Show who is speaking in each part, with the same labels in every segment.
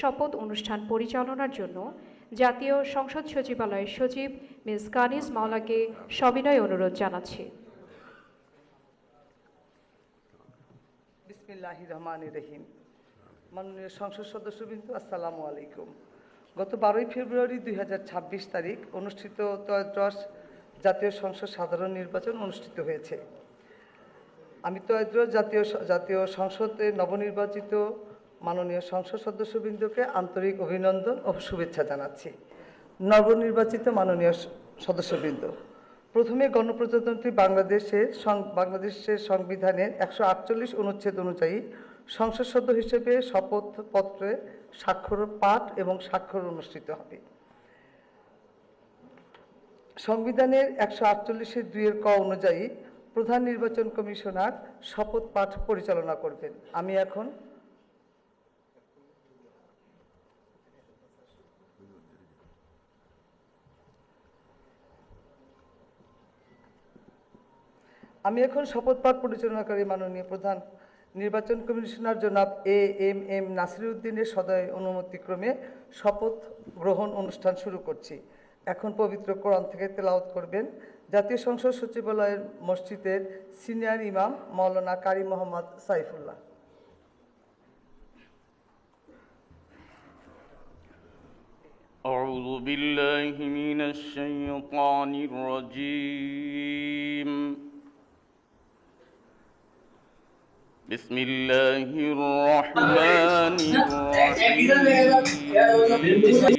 Speaker 1: শপথ অনুষ্ঠান পরিচালনার জন্য জাতীয় সংসদ সচিবালয়ের সচিব মিস কানিস মাওলাকে সবিনয় অনুরোধ জানাচ্ছি।
Speaker 2: রহিম। মাননীয় সংসদ সদস্যবৃন্দ, আসসালামু আলাইকুম। গত বারোই ফেব্রুয়ারি দুই হাজার ছাব্বিশ তারিখ অনুষ্ঠিত ত্রয়োদশ জাতীয় সংসদ সাধারণ নির্বাচন অনুষ্ঠিত হয়েছে। আমি তো জাতীয় জাতীয় সংসদে নবনির্বাচিত মাননীয় সংসদ সদস্যবৃন্দকে আন্তরিক অভিনন্দন ও শুভেচ্ছা জানাচ্ছি। নবনির্বাচিত মাননীয় সদস্যবৃন্দ, প্রথমে গণপ্রজাতন্ত্রী বাংলাদেশের বাংলাদেশের সংবিধানের একশো আটচল্লিশ অনুচ্ছেদ অনুযায়ী সংসদ সদস্য হিসেবে শপথপত্রে স্বাক্ষর, পাঠ এবং স্বাক্ষর অনুষ্ঠিত হবে। সংবিধানের একশো আটচল্লিশের দুইয়ের ক অনুযায়ী প্রধান নির্বাচন কমিশনার শপথ পাঠ পরিচালনা করবেন। আমি এখন আমি এখন শপথ পাঠ পরিচালনাকারী মাননীয় প্রধান নির্বাচন কমিশনার জনাব এ এম এম নাসিরুদ্দিনের সদয় অনুমতিক্রমে শপথ গ্রহণ অনুষ্ঠান শুরু করছি। এখন পবিত্র কোরআন থেকে তেলাওয়াত করবেন জাতীয় সংসদ সচিবালয়ের মসজিদের সিনিয়র ইমাম মাওলানা কারি মোহাম্মদ সাইফুল্লাহ
Speaker 3: أعوذ بالله من الشيطان الرجيم بسم الله الرحمن الرحيم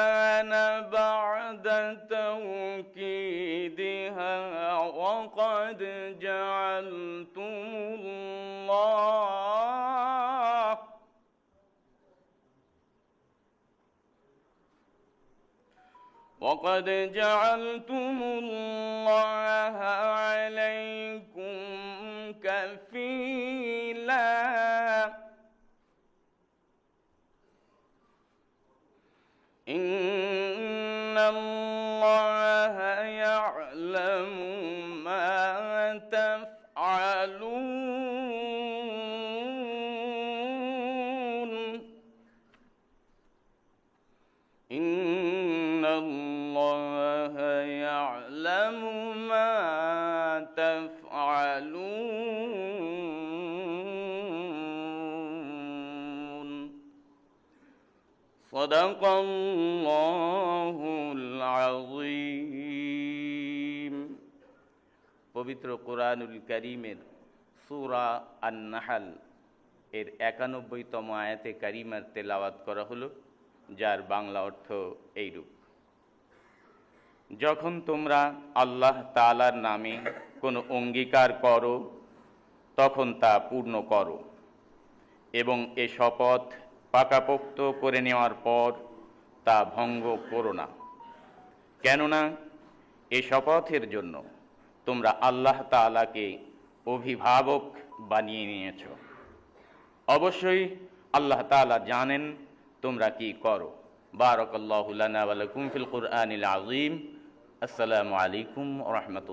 Speaker 3: وقد جعلتم الله عليكم كفيلا. إن الله يعلم الله يعلم ما تفعلون صدق الله العظيم পবিত্র কোরআনুল করিমের সূরা আন-নাহাল এর একানব্বইতম আয়াতে কারিমার তেলাওয়াত করা হলো যার বাংলা অর্থ এইরূপ যখন তোমরা আল্লাহ তালার নামে কোনো অঙ্গীকার করো, তখন তা পূর্ণ করো। এবং এ শপথ পাকাপোক্ত করে নেওয়ার পর তা ভঙ্গ করো না। কেননা, এ শপথের জন্য তোমরা আল্লাহ তাআলাকে অভিভাবক বানিয়ে নিয়েছ। অবশ্যই আল্লাহ তাআলা জানেন তোমরা কি করো। ওয়া লাকুম ফিল কুরআনিল আযীম। আসসালামু আলাইকুম ওয়া রাহমাতুল্লাহ